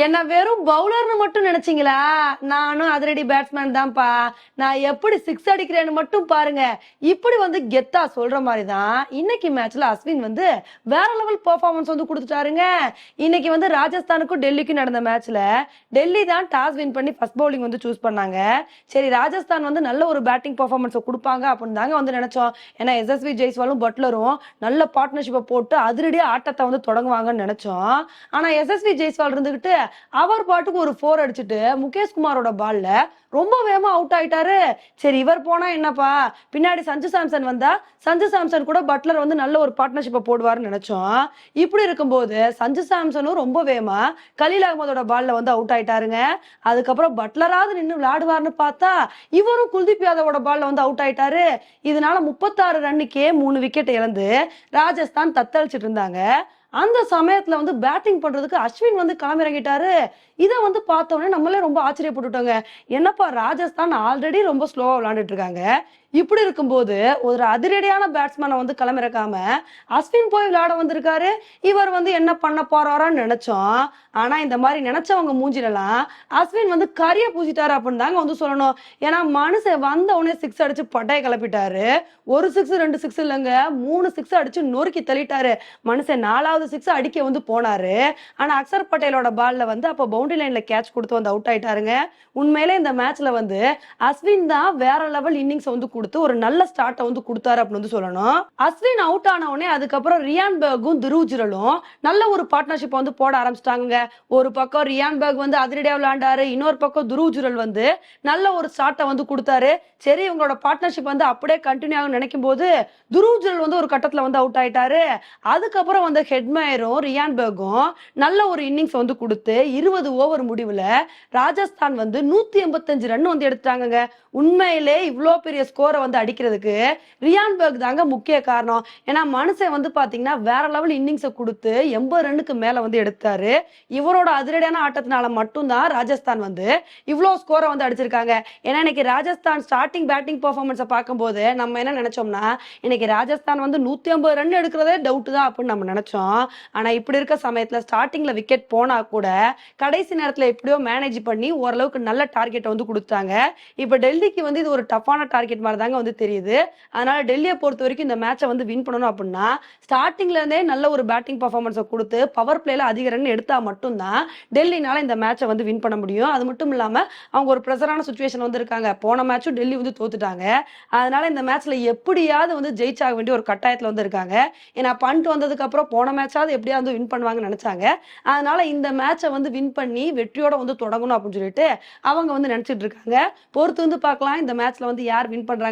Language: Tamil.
என்ன வெறும் பவுலர்னு மட்டும் நினைச்சீங்களா? நானும் அதிரடி பேட்ஸ்மேன் தான்ப்பா. நான் எப்படி சிக்ஸ் அடிக்கிறேன்னு மட்டும் பாருங்க. இப்படி வந்து கெத்தா சொல்ற மாதிரி தான் இன்னைக்கு மேட்ச்ல அஸ்வின் வந்து வேற லெவல் பெர்ஃபார்மன்ஸ் வந்து கொடுத்துட்டாருங்க. இன்னைக்கு வந்து ராஜஸ்தானுக்கும் டெல்லிக்கும் நடந்த மேட்ச்ல டெல்லி தான் டாஸ் வின் பண்ணி ஃபர்ஸ்ட் பவுலிங் வந்து சூஸ் பண்ணாங்க. சரி ராஜஸ்தான் வந்து நல்ல ஒரு பேட்டிங் பெர்ஃபார்மன்ஸ் கொடுப்பாங்க அப்படின்னு தாங்க வந்து நினைச்சோம். ஏன்னா எஸ்எஸ்வி ஜெய்ஸ்வாலும் பட்லரும் நல்ல பார்ட்னர்ஷிப்பை போட்டு அதிரடியா ஆட்டத்தை வந்து தொடங்குவாங்கன்னு நினைச்சோம். ஆனா எஸ்எஸ்வி ஜெய்ஸ்வால் இருந்துகிட்டு அவர் பாட்டுக்கு ஒரு ஃபோர் அடிச்சுட்டு முகேஷ் குமாரோட பால்ல ரொம்ப வேகமா அவுட் ஆயிட்டாரு. சரி இவர் போனா என்னப்பா? பின்னாடி சஞ்சு சாம்சன் வந்தா சஞ்சு சாம்சன் கூட பட்லர் வந்து நல்ல ஒரு பார்ட்னர்ஷிப்பை போடுவாருன்னு நினைச்சோம். இப்படி இருக்கும்போது சஞ்சு சாம்சனும் ரொம்ப வேகமா கலீல் அகமதோட பால்ல வந்து அவுட் ஆயிட்டாருங்க. அதுக்கப்புறம் பட்லராவது நின்று விளையாடுவார்னு பார்த்தா இவரும் குல்தீப் யாதவோட பால்ல வந்து அவுட் ஆயிட்டாரு. இதனால முப்பத்தாறு ரன்னுக்கே மூணு விக்கெட் இழந்து ராஜஸ்தான் தத்தளிச்சிட்டு இருந்தாங்க. அந்த சமயத்துல வந்து பேட்டிங் பண்றதுக்கு அஸ்வின் வந்து களமிறங்கிட்டாரு இதை வந்து பார்த்தோன்னே நம்மளே ரொம்ப ஆச்சரியப்பட்டுட்டோங்க. என்னப்பா ராஜஸ்தான் ஆல்ரெடி ரொம்ப ஸ்லோவா விளையாண்டுட்டு இருக்காங்க. இப்படி இருக்கும்போது ஒரு அதிரடியான பேட்ஸ்மேனை வந்து களமிறக்காம அஸ்வின் போய் விளையாட வந்திருக்காரு. இவர் வந்து என்ன பண்ண போறாரான்னு நினைச்சோம். ஆனா இந்த மாதிரி நினைச்சவங்க மூஞ்சிலலாம் அஸ்வின் வந்து கரிய பூசிட்டாரு அப்படின்னு தாங்க வந்து சொல்லணும். ஏன்னா மனுஷன் வந்த உடனே சிக்ஸ் அடிச்சு பட்டையை கிளப்பிட்டாரு. ஒரு சிக்ஸ் ரெண்டு சிக்ஸ் இல்லைங்க. மூணு சிக்ஸ் அடிச்சு நொறுக்கி தள்ளிட்டாரு. மனுஷன் நாலாவது சிக்ஸ் அடிக்க வந்து போனாரு. ஆனா அக்சர் பட்டேலோட பால்ல வந்து அப்போ பவுண்டரி லைன்ல கேட்ச் கொடுத்து வந்து அவுட் ஆயிட்டாருங்க. உண்மையிலே இந்த மேட்ச்ல வந்து அஸ்வின் தான் வேற லெவல் இன்னிங்ஸ் வந்து கொடுத்து ஒரு நல்ல ஸ்டார்ட்டை வந்து கொடுத்தாரு அப்படின்னு வந்து சொல்லணும். அஸ்வின் அவுட் ஆன உடனே அதுக்கப்புறம் ரியான் பேர்கும் துருவ் நல்ல ஒரு பார்ட்னர்ஷிப் வந்து போட ஆரம்பிச்சிட்டாங்க ஒரு பக்கம் ரியான் பேக் வந்து அதிரடியா விளையாண்டாரு இன்னொரு பக்கம் துருவ் வந்து நல்ல ஒரு ஸ்டார்ட்டை வந்து கொடுத்தாரு. சரி இவங்களோட பார்ட்னர்ஷிப் வந்து அப்படியே கண்டினியூ ஆகும் நினைக்கும் போது துருவ் வந்து ஒரு கட்டத்துல வந்து அவுட் ஆயிட்டாரு. அதுக்கப்புறம் வந்து ஹெட்மயரும் ரியான் பேகும் நல்ல ஒரு இன்னிங்ஸ் வந்து கொடுத்து இருபது ஓவர் முடிவுல ராஜஸ்தான் வந்து நூத்தி எண்பத்தஞ்சு ரன் வந்து எடுத்துட்டாங்கங்க. உண்மையிலே இவ்வளோ பெரிய ஸ்கோர் வந்து அடிக்கிறதுக்கு ரியான்பேக் தாங்க முக்கிய காரணம். ஏன்னா மனுஷன் வந்து பாத்தீங்கன்னா வேற லெவல் இன்னிங்ஸை கொடுத்து எண்பது ரன்னுக்கு மேல வந்து எடுத்தாரு. இவரோட அதிரடியான ஆட்டத்தினால மட்டும்தான் ராஜஸ்தான் வந்து இவ்வளோ ஸ்கோரை வந்து அடிச்சிருக்காங்க. ஏன்னா இன்னைக்கு ராஜஸ்தான் ஸ்டார்டிங் பேட்டிங் பர்ஃபார்மன்ஸை பார்க்கும்போது நம்ம என்ன நினைச்சோம்னா இன்னைக்கு ராஜஸ்தான் வந்து நூத்தி ஐம்பது ரன் எடுக்கிறதே டவுட் தான் அப்படின்னு நம்ம நினைச்சோம். ஆனா இப்படி இருக்க சமயத்துல ஸ்டார்டிங்ல விக்கெட் போனா கூட கடைசி நேரத்துல எப்படியோ மேனேஜ் பண்ணி ஓரளவுக்கு நல்ல டார்கெட் வந்து கொடுத்தாங்க. இப்ப டெல்லிக்கு வந்து இது ஒரு டஃப்பான டார்கெட் மாதிரி தாங்க வந்து தெரியுது. அதனால டெல்லியை பொறுத்த வரைக்கும் இந்த மேட்சை வந்து வின் பண்ணணும் அப்படின்னா ஸ்டார்டிங்ல இருந்தே நல்ல ஒரு பேட்டிங் பர்ஃபார்மன்ஸை கொடுத்து பவர் பிளேல அதிக ரன் எடுத்தா மட்டும்தான் டெல்லினால இந்த மேட்சை வந்து வின் பண்ண முடியும். அது மட்டும் இல்லாம அவங்க ஒரு ப்ரெஷரான சுச்சுவேஷன் வந்து இருக்காங்க. போன மேட்சும் டெல்லி வந்து தோத்துட்டாங்க. அதனால இந்த மேட்ச்ல எப்படியாவது வந்து ஜெயிச்சாக வேண்டிய ஒரு கட்டாயத்துல வந்து இருக்காங்க. ஏன்னா பண்ட் வந்ததுக்கு அப்புறம் போன மேட்சாவது எப்படியாவது வின் பண்ணுவாங்கன்னு நினைச்சாங்க. அதனால இந்த மேட்சை வந்து வின் பண்ணி வெற்றியோட வந்து தொடங்கணும் அப்படின்னு சொல்லிட்டு அவங்க வந்து நினைச்சிட்டு இருக்காங்க. பொறுத்து வந்து பார்க்கலாம். இந்த மேட்ச்ல வந்து யார் வின் பண்றாங்க